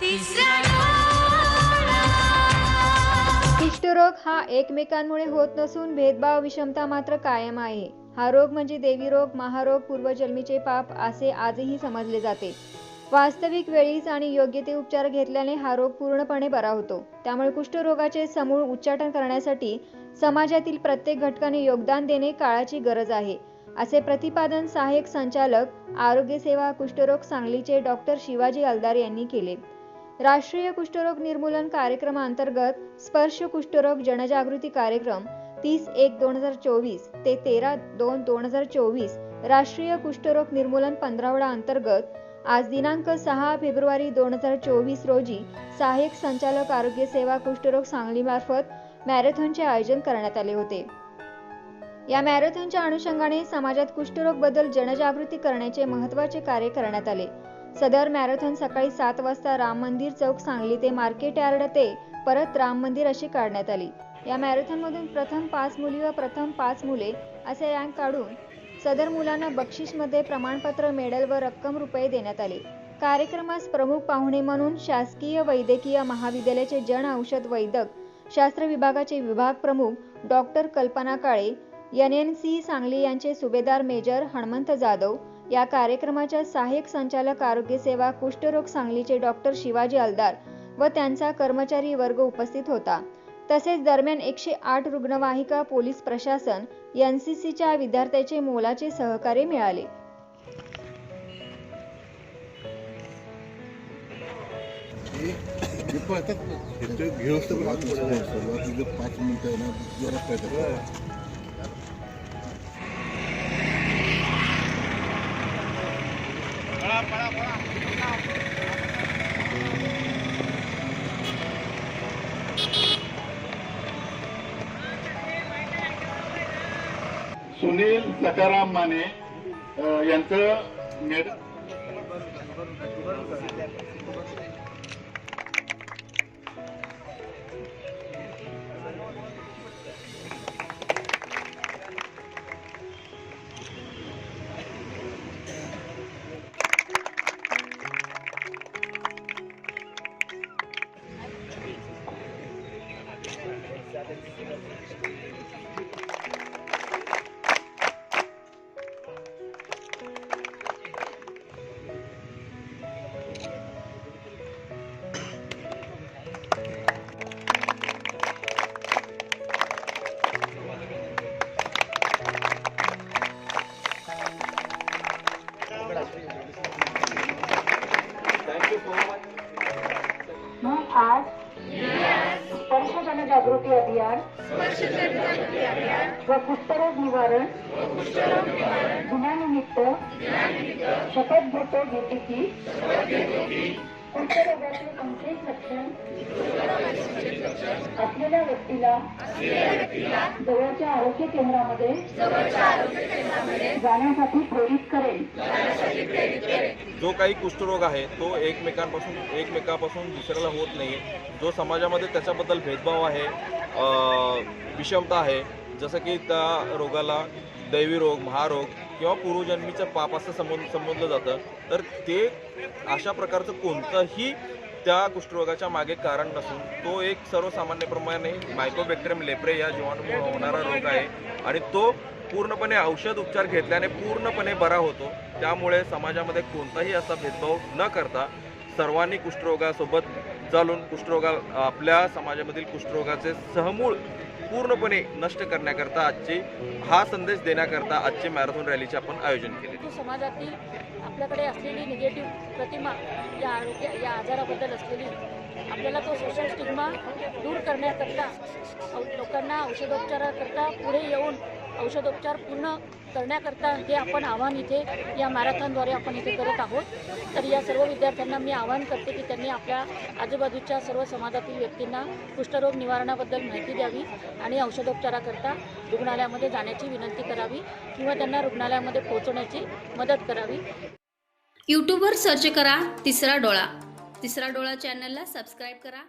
तिसरा कुष्ठरोग हा एकमेकांमुळे होत नसून भेदभाव विषमता मात्र कायम आहे. हा रोग म्हणजे देवी रोग महारोग पूर्वजन्मीचे पाप असे आजही समजले जाते. वास्तविक वेळीच आणि योग्य ते उपचार घेतल्याने हा रोग पूर्णपणे बरा होतो. त्यामुळे कुष्ठरोगाचे समूळ उच्चाटन करण्यासाठी समाजातील प्रत्येक घटकाने योगदान देणे काळाची गरज आहे. असे प्रतिपादन सहाय्यक संचालक आरोग्य सेवा कुष्ठरोग सांगलीचे डॉक्टर शिवाजी अलदार यांनी केले. राष्ट्रीय कुष्ठरोग निर्मूलन कार्यक्रमाअंतर्गत स्पर्श कुष्ठरोग जनजागृती कार्यक्रम तीस एक दोन हजार चोवीस ते तेरा दोन दोन हजार चोवीस राष्ट्रीय कुष्ठरोग निर्मूलन पंधरावडा अंतर्गत आज दिनांक सहा फेब्रुवारी दोन हजार चोवीस रोजी सहाय्यक संचालक आरोग्य सेवा कुष्ठरोग सांगलीमार्फत मॅरेथॉनचे आयोजन करण्यात आले होते. या मॅरेथॉनच्या अनुषंगाने समाजात कुष्ठरोगबद्दल जनजागृती करण्याचे महत्त्वाचे कार्य करण्यात आले. सदर मॅरेथॉन सकाळी सात वाजता राम मंदिर चौक सांगली ते मार्केट यार्ड ते परत राम मंदिर अशी काढण्यात आली. या मॅरेथॉनमधून प्रथम पाच मुली व प्रथम पाच मुले असे रँक काढून सदर मुलांना बक्षीसमध्ये प्रमाणपत्र मेडल व रक्कम रुपये देण्यात आले. कार्यक्रमास प्रमुख पाहुणे म्हणून शासकीय वैद्यकीय महाविद्यालयाचे जन औषध वैद्यक शास्त्र विभागाचे विभाग प्रमुख doctor Kalpana Kale N N C Sangli यांचे सुभेदार मेजर हणमंत जाधव या कार्यक्रमाच्या सहाय्यक संचालक आरोग्य सेवा कुष्ठरोग सांगलीचे डॉक्टर शिवाजी अलदार व त्यांचा कर्मचारी वर्ग उपस्थित होता. तसेच दरम्यान एकशे आठ रुग्णवाहिका पोलीस प्रशासन एन सी सीच्या विद्यार्थ्याचे मोलाचे सहकार्य मिळाले. पाच मिनिटं सुनील सकाराम माने यांचं मेड आज जागृती जनजागृती अभियान व कुष्ठरोग निवारण दिनानिमित्त शपथ घेतो घेते की कुष्ठरोगाचे कोणतेच लक्षण असलेल्या व्यक्तीला जवळच्या आरोग्य केंद्रामध्ये जाण्यासाठी प्रेरित करेल. जो काही कुष्ठरोग आहे तो एकमेकांपासून एकमेकापासून दुसऱ्याला होत नाही जो समाजामध्ये त्याच्याबद्दल भेदभाव आहे विषमता आहे जसं की त्या रोगाला दैवी रोग महारोग किंवा पूर्वजन्मीचं पाप असं समोर संबोधलं जातं तर ते अशा प्रकारचं कोणतंही त्या कुष्ठरोगाच्या मागे कारण नसून तो एक सर्वसामान्यप्रमाणे मायक्रोबॅक्टेरियम लेप्रे या जीवाणूमुळे होणारा रोग आहे. आणि तो पूर्णपणे औषध उपचार घेतल्याने पूर्णपणे बरा होतो. त्यामुळे समाजामध्ये कोणताही असा भेदभाव न करता सर्वांनी कुष्ठरोगासोबत चालून कुष्ठरोगा आपल्या समाजामधील कुष्ठरोगाचे सहमूळ पूर्णपणे नष्ट करण्याकरता आजची हा संदेश देण्याकरता आजची मॅरेथॉन रॅलीचे आपण आयोजन केले समाजातील आपल्याकडे असलेली निगेटिव्ह प्रतिमा या आरोग्य या आजाराबद्दल असलेली आपल्याला तो सोशल स्टिग्मा दूर करण्याकरता लोकांना औषधोपचाराकरता पुढे येऊन औषधोपचार पूर्ण करण्याकरता हे आपण आव्हान इथे या मॅरेथॉनद्वारे आपण इथे करत आहोत. तर या सर्व विद्यार्थ्यांना मी आवाहन करते की त्यांनी आपल्या आजूबाजूच्या सर्व समाजातील व्यक्तींना कुष्ठरोग निवारणाबद्दल माहिती द्यावी आणि औषधोपचाराकरता रुग्णालयामध्ये जाण्याची विनंती करावी किंवा त्यांना रुग्णालयामध्ये पोहोचवण्याची मदत करावी. यूट्यूबवर सर्च करा तिसरा डोळा. तिसरा डोळा चॅनलला सबस्क्राईब करा.